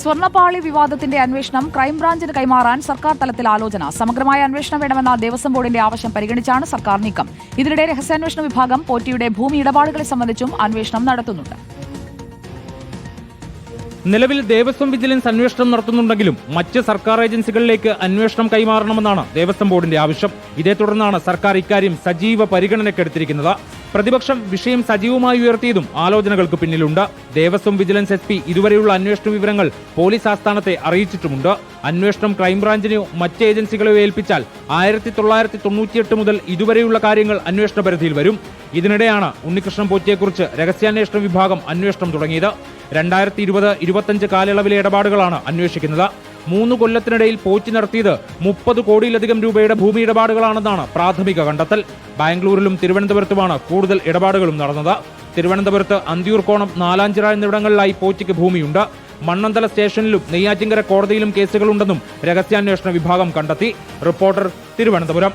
സ്വർണപ്പാളി വിവാദത്തിന്റെ അന്വേഷണം ക്രൈംബ്രാഞ്ചിന് കൈമാറാൻ സർക്കാർ തലത്തിൽ ആലോചന. സമഗ്രമായ അന്വേഷണം വേണമെന്ന ദേവസ്വം ബോർഡിന്റെ ആവശ്യം പരിഗണിച്ചാണ് സർക്കാർ നീക്കം. ഇതിനിടെ രഹസ്യാന്വേഷണ വിഭാഗം പോറ്റിയുടെ ഭൂമി ഇടപാടുകളെ സംബന്ധിച്ചും അന്വേഷണം നടത്തുന്നുണ്ട്. നിലവിൽ ദേവസ്വം വിജിലൻസ് അന്വേഷണം നടത്തുന്നുണ്ടെങ്കിലും മറ്റ് സർക്കാർ ഏജൻസികളിലേക്ക് അന്വേഷണം കൈമാറണമെന്നാണ് ദേവസ്വം ബോർഡിന്റെ ആവശ്യം. ഇതേ തുടർന്നാണ് സർക്കാർ ഇക്കാര്യം സജീവ പരിഗണനയ്ക്കെടുത്തിരിക്കുന്നത് പ്രതിപക്ഷം വിഷയം സജീവമായി ഉയർത്തിയതും ആലോചനകൾക്ക് പിന്നിലുണ്ട്. ദേവസ്വം വിജിലൻസ് എസ് പി ഇതുവരെയുള്ള അന്വേഷണ വിവരങ്ങൾ പോലീസ് ആസ്ഥാനത്തെ അറിയിച്ചിട്ടുമുണ്ട്. അന്വേഷണം ക്രൈംബ്രാഞ്ചിനെയോ മറ്റ് ഏജൻസികളെയോ ഏൽപ്പിച്ചാൽ ആയിരത്തി തൊള്ളായിരത്തി തൊണ്ണൂറ്റിയെട്ട് മുതൽ ഇതുവരെയുള്ള കാര്യങ്ങൾ അന്വേഷണ പരിധിയിൽ വരും. ഇതിനിടെയാണ് ഉണ്ണികൃഷ്ണൻ പോറ്റിയെക്കുറിച്ച് രഹസ്യാന്വേഷണ വിഭാഗം അന്വേഷണം തുടങ്ങിയത്. രണ്ടായിരത്തി ഇരുപത് ഇരുപത്തഞ്ച് കാലയളവിലെ ഇടപാടുകളാണ് അന്വേഷിക്കുന്നത്. മൂന്ന് കൊല്ലത്തിനിടയിൽ പോച്ചു നടത്തിയത് മുപ്പത് കോടിയിലധികം രൂപയുടെ ഭൂമി ഇടപാടുകളാണെന്നാണ് പ്രാഥമിക കണ്ടെത്തൽ. ബാംഗ്ലൂരിലും തിരുവനന്തപുരത്തുമാണ് കൂടുതൽ ഇടപാടുകളും നടന്നത്. തിരുവനന്തപുരത്ത് അന്തിയൂർക്കോണം നാലാഞ്ചിറ എന്നിവിടങ്ങളിലായി പോച്ചിക്ക് ഭൂമിയുണ്ട്. മണ്ണന്തല സ്റ്റേഷനിലും നെയ്യാറ്റിങ്കര കോടതിയിലും കേസുകളുണ്ടെന്നും രഹസ്യാന്വേഷണ വിഭാഗം കണ്ടെത്തി. റിപ്പോർട്ടർ തിരുവനന്തപുരം.